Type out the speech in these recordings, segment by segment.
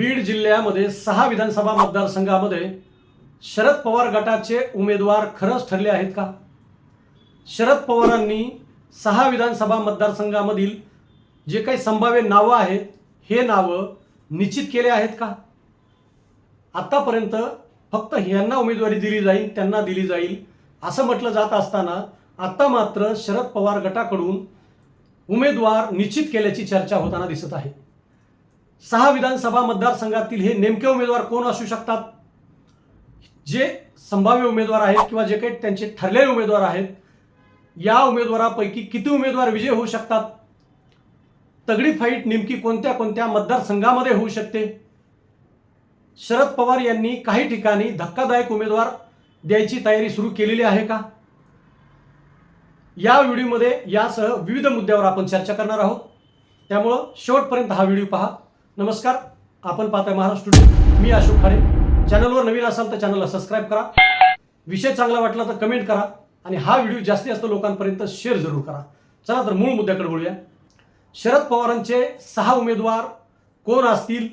बीड जिल्ह्यामध्ये सहा विधानसभा मतदारसंघामध्ये शरद पवार गटाचे उमेदवार खरंच ठरले आहेत का? शरद पवारांनी सहा विधानसभा मतदारसंघामधील जे काही संभाव्य नावं आहेत हे नावं निश्चित केले आहेत का? आत्तापर्यंत फक्त ह्यांना उमेदवारी दिली जाईल त्यांना दिली जाईल असं म्हटलं जात असताना आत्ता मात्र शरद पवार गटाकडून उमेदवार निश्चित केल्याची चर्चा होताना दिसत आहे. सहा विधानसभा मतदारसंघातील हे नेमके उमेदवार कोण असू शकतात? जे संभाव्य उमेदवार आहेत किंवा जे काही त्यांचे ठरलेले उमेदवार आहेत या उमेदवारापैकी किती उमेदवार विजय होऊ शकतात? तगडी फाईट नेमकी कोणत्या कोणत्या मतदारसंघामध्ये होऊ शकते? शरद पवार यांनी काही ठिकाणी धक्कादायक उमेदवार द्यायची तयारी सुरू केलेली आहे का? या व्हिडिओमध्ये यासह विविध मुद्द्यावर आपण चर्चा करणार आहोत. त्यामुळं शेवटपर्यंत हा व्हिडिओ पहा. नमस्कार आपण पाहताय महाराष्ट्र स्टुडिओ मी अशोक खाडे. चॅनलवर नवीन असाल तर चॅनलला सबस्क्राईब करा. विषय चांगला वाटला तर कमेंट करा आणि हा व्हिडिओ जास्तीत जास्त लोकांपर्यंत शेअर जरूर करा. चला तर मूळ मुद्द्याकडे बोलूया. शरद पवारांचे सहा उमेदवार कोण असतील?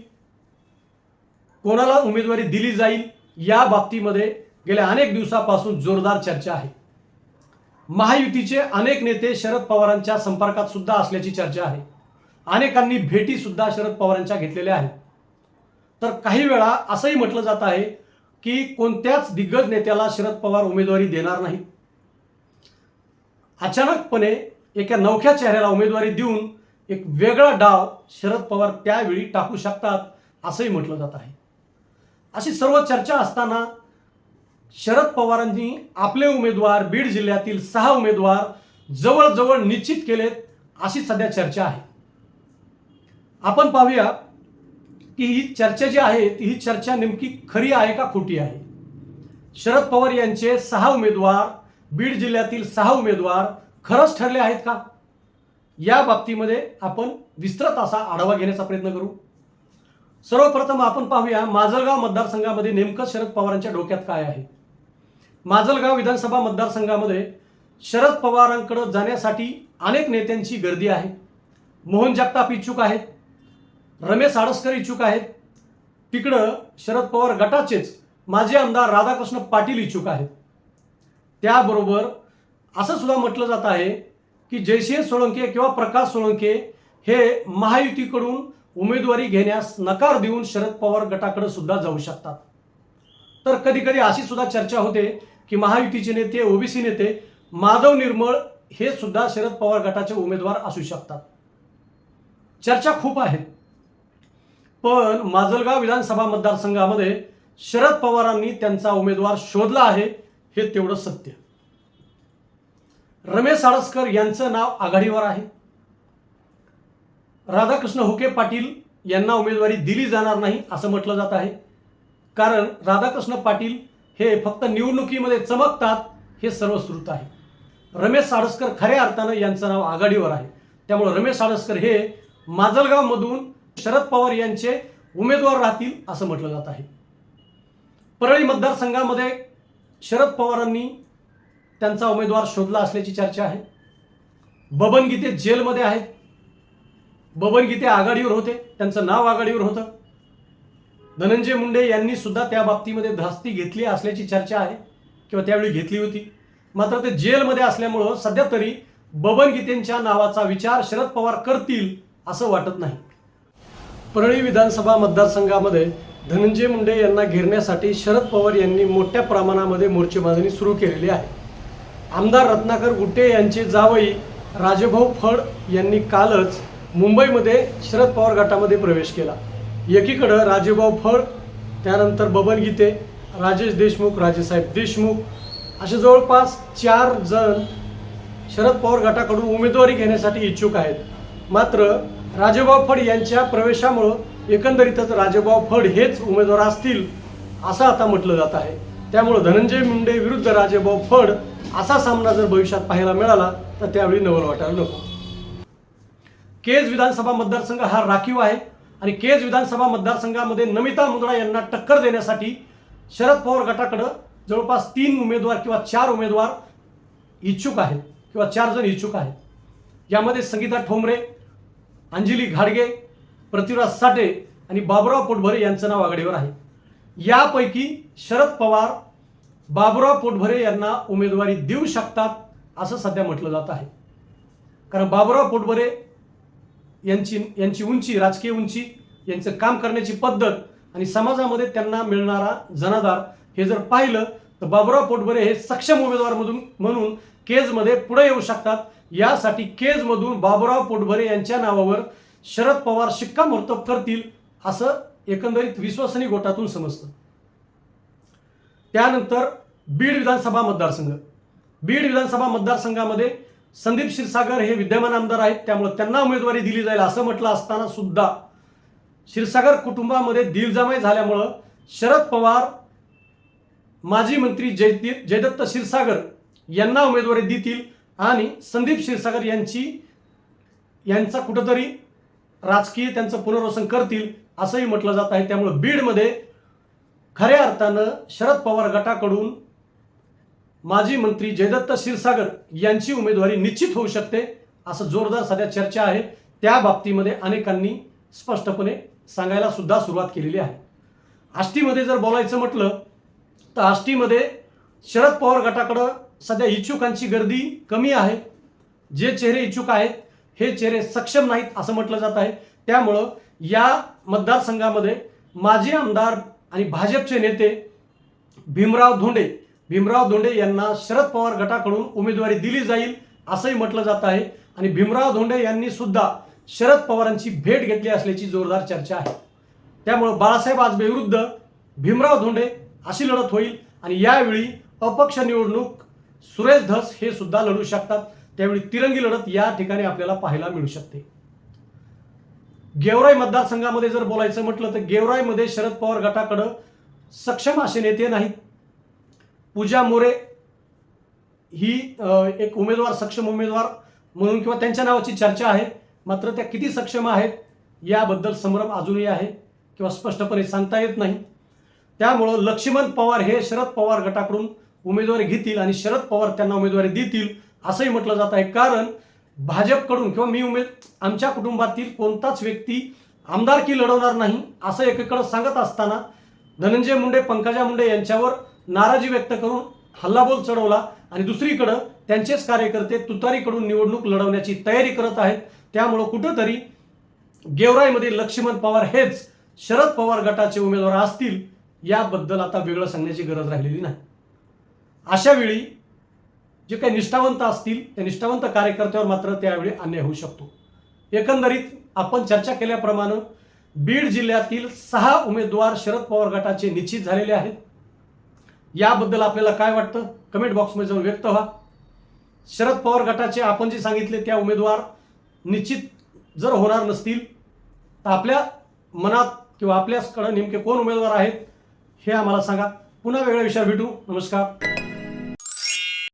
कोणाला उमेदवारी दिली जाईल? या बाबतीमध्ये गेल्या अनेक दिवसापासून जोरदार चर्चा आहे. महायुतीचे अनेक नेते शरद पवारांच्या संपर्कात सुद्धा असल्याची चर्चा आहे. अनेकांनी भेटी सुद्धा शरद पवारांच्या घेतलेल्या आहेत. तर काही वेळा असंही म्हटलं जात आहे की कोणत्याच दिग्गज नेत्याला शरद पवार उमेदवारी देणार नाही. अचानकपणे एका नवख्या चेहऱ्याला उमेदवारी देऊन एक वेगळा डाव शरद पवार त्यावेळी टाकू शकतात असंही म्हटलं जात आहे. अशी सर्व चर्चा असताना शरद पवारांनी आपले उमेदवार बीड जिल्ह्यातील सहा उमेदवार जवळजवळ निश्चित केलेत अशी सध्या चर्चा आहे. आपण पाहूया की ही चर्चा जी आहे ती ही चर्चा नेमकी खरी आहे का खोटी आहे? शरद पवार यांचे सहा उमेदवार बीड जिल्ह्यातील सहा उमेदवार खरंच ठरले आहेत का? या बाबतीमध्ये आपण विस्तृत असा आढावा घेण्याचा प्रयत्न करू. सर्वप्रथम आपण पाहूया माजलगाव मतदारसंघामध्ये नेमकं शरद पवारांच्या डोक्यात काय आहे? माजलगाव विधानसभा मतदारसंघामध्ये शरद पवारांकडे जाण्यासाठी अनेक नेत्यांची गर्दी आहे. मोहन जगताप इच्छुक आहेत. रमेश आडसकर इच्छुक आहेत. तिकडं शरद पवार गटाचेच माजी आमदार राधाकृष्ण पाटील इच्छुक आहेत. त्याबरोबर असं सुद्धा म्हटलं जात आहे की जयसिंह सोळंके किंवा प्रकाश सोळंके हे महायुतीकडून उमेदवारी घेण्यास नकार देऊन शरद पवार गटाकडे सुद्धा जाऊ शकतात. तर कधी कधी अशी सुद्धा चर्चा होते की महायुतीचे नेते ओबीसी नेते माधव निर्मळ हे सुद्धा शरद पवार गटाचे उमेदवार असू शकतात. चर्चा खूप आहेत पण माजलगाव विधानसभा मतदारसंघामध्ये शरद पवारांनी त्यांचा उमेदवार शोधला आहे हे तेवढं सत्य. रमेश साळसकर यांचं नाव आघाडीवर आहे. राधाकृष्ण हुके पाटील यांना उमेदवारी दिली जाणार नाही असं म्हटलं जात आहे. कारण राधाकृष्ण पाटील हे फक्त निवडणुकीमध्ये चमकतात हे सर्वश्रुत आहे. रमेश साळसकर खऱ्या अर्थानं यांचं नाव आघाडीवर आहे. त्यामुळे रमेश साळसकर हे माजलगावमधून शरद पवार यांचे उमेदवार राहतील असं म्हटलं जात आहे. परळी मतदारसंघामध्ये शरद पवारांनी त्यांचा उमेदवार शोधला असल्याची चर्चा आहे. बबन गीते जेलमध्ये आहेत. बबन गीते आघाडीवर होते. त्यांचं नाव आघाडीवर होतं. धनंजय मुंडे यांनी सुद्धा त्या बाबतीमध्ये धास्ती घेतली असल्याची चर्चा आहे किंवा त्यावेळी घेतली होती. मात्र ते जेलमध्ये असल्यामुळं सध्या तरी बबन गीतेंच्या नावाचा विचार शरद पवार करतील असं वाटत नाही. परळी विधानसभा मतदारसंघामध्ये धनंजय मुंडे यांना घेरण्यासाठी शरद पवार यांनी मोठ्या प्रमाणामध्ये मोर्चेबांधणी सुरू केलेली आहे. आमदार रत्नाकर गुट्टे यांचे जावई राजभाऊ फड यांनी कालच मुंबईमध्ये शरद पवार गटामध्ये प्रवेश केला. एकीकडं राजेभाऊ फड त्यानंतर बबन गीते राजेश देशमुख राजेसाहेब देशमुख असे जवळपास चार जण शरद पवार गटाकडून उमेदवारी घेण्यासाठी इच्छुक आहेत. मात्र राजेभाऊ फड यांच्या प्रवेशामुळं एकंदरीतच राजेभाऊ फड हेच उमेदवार असतील असं आता म्हटलं जात आहे. त्यामुळं धनंजय मुंडे विरुद्ध राजेभाऊ फड असा सामना जर भविष्यात पाहायला मिळाला तर त्यावेळी नवल वाटायला नको. केज विधानसभा मतदारसंघ हा राखीव आहे आणि केज विधानसभा मतदारसंघामध्ये नमिता मुंदडा यांना टक्कर देण्यासाठी शरद पवार गटाकडं जवळपास तीन उमेदवार किंवा चार उमेदवार इच्छुक आहेत किंवा चार जण इच्छुक आहेत. यामध्ये संगीता ठोंबरे अंजली घाडगे पृथ्वीराज साठे आणि बाबुराव पोटभरे यांचं नाव आघाडीवर आहे. यापैकी शरद पवार बाबुराव पोटभरे यांना उमेदवारी देऊ शकतात असं सध्या म्हटलं जात आहे. कारण बाबुराव पोटभरे यांची यांची उंची राजकीय उंची यांचं काम करण्याची पद्धत आणि समाजामध्ये त्यांना मिळणारा जनाधार हे जर पाहिलं तर बाबुराव पोटभरे हे सक्षम उमेदवार म्हणून म्हणून केजमध्ये पुढे येऊ शकतात. यासाठी केजमधून बाबुराव पोटभरे यांच्या नावावर शरद पवार शिक्कामोर्तब करतील असं एकंदरीत विश्वसनीय गोटातून समजतं. त्यानंतर बीड विधानसभा मतदारसंघ. बीड विधानसभा मतदारसंघामध्ये संदीप क्षीरसागर हे विद्यमान आमदार आहेत त्यामुळे त्यांना उमेदवारी दिली जाईल असं म्हटलं असताना सुद्धा क्षीरसागर कुटुंबामध्ये दिलजमाई झाल्यामुळं शरद पवार माजी मंत्री जय जयदत्त क्षीरसागर यांना उमेदवारी देतील आणि संदीप क्षीरसागर यांची यांचा कुठंतरी राजकीय त्यांचं पुनर्वसन करतील असंही म्हटलं जात आहे. त्यामुळे बीडमध्ये खऱ्या अर्थानं शरद पवार गटाकडून माजी मंत्री जयदत्त क्षीरसागर यांची उमेदवारी निश्चित होऊ शकते असं जोरदार सध्या चर्चा आहे. त्या बाबतीमध्ये अनेकांनी स्पष्टपणे सांगायला सुद्धा सुरुवात केलेली आहे. आष्टीमध्ये जर बोलायचं म्हटलं तर आष्टीमध्ये शरद पवार गटाकडं सध्या इच्छुकांची गर्दी कमी आहे. जे चेहरे इच्छुक आहेत हे चेहरे सक्षम नाहीत असं म्हटलं जात आहे. त्यामुळं या मतदारसंघामध्ये माजी आमदार आणि भाजपचे नेते भीमराव धोंडे भीमराव धोंडे यांना शरद पवार गटाकडून उमेदवारी दिली जाईल असंही म्हटलं जात आहे. आणि भीमराव धोंडे यांनी सुद्धा शरद पवारांची भेट घेतली असल्याची जोरदार चर्चा आहे. त्यामुळं बाळासाहेब आजबे विरुद्ध भीमराव धोंडे अशी लढत होईल आणि यावेळी अपक्ष निवडणूक सुरेश धस हे सुद्धा लढू शकतात. त्यावेळी तिरंगी लढत या ठिकाणी आपल्याला पाहायला मिळू शकते. गेवराई मतदारसंघामध्ये जर बोलायचं म्हटलं तर गेवराईमध्ये शरद पवार गटाकडं सक्षम असे नेते नाहीत. पूजा मोरे ही एक उमेदवार सक्षम उमेदवार म्हणून किंवा त्यांच्या नावाची चर्चा आहे. मात्र त्या किती सक्षम आहेत याबद्दल संभ्रम अजूनही आहे किंवा स्पष्टपणे सांगता येत नाही. त्यामुळं लक्ष्मण पवार हे शरद पवार गटाकडून उमेदवारी घेतील आणि शरद पवार त्यांना उमेदवारी देतील असंही म्हटलं जात आहे. कारण भाजपकडून किंवा मी उमेद आमच्या कुटुंबातील कोणताच व्यक्ती आमदारकी लढवणार नाही असं एकीकडं सांगत असताना धनंजय मुंडे पंकजा मुंडे यांच्यावर नाराजी व्यक्त करून हल्लाबोल चढवला आणि दुसरीकडं त्यांचेच कार्यकर्ते तुतारीकडून निवडणूक लढवण्याची तयारी करत आहेत. त्यामुळं कुठंतरी गेवराईमध्ये लक्ष्मण पवार हेच शरद पवार गटाचे उमेदवार असतील याबद्दल आता वेगळं सांगण्याची गरज राहिलेली नाही. अशा वेळी जे काही निष्ठावंत असतील त्या निष्ठावंत कार्यकर्त्यावर मात्र त्यावेळी अन्याय होऊ शकतो. एकंदरीत आपण चर्चा केल्याप्रमाणे बीड जिल्ह्यातील सहा उमेदवार शरद पवार गटाचे निश्चित झालेले आहेत. याबद्दल आपल्याला काय वाटतं? कमेंट बॉक्समध्ये जाऊन व्यक्त व्हा. शरद पवार गटाचे आपण जे सांगितले त्या उमेदवार निश्चित जर होणार नसतील तर आपल्या मनात किंवा आपल्याकडं नेमके कोण उमेदवार आहेत हे आम्हाला सांगा. पुन्हा वेगळ्या विषयावर भेटू. नमस्कार.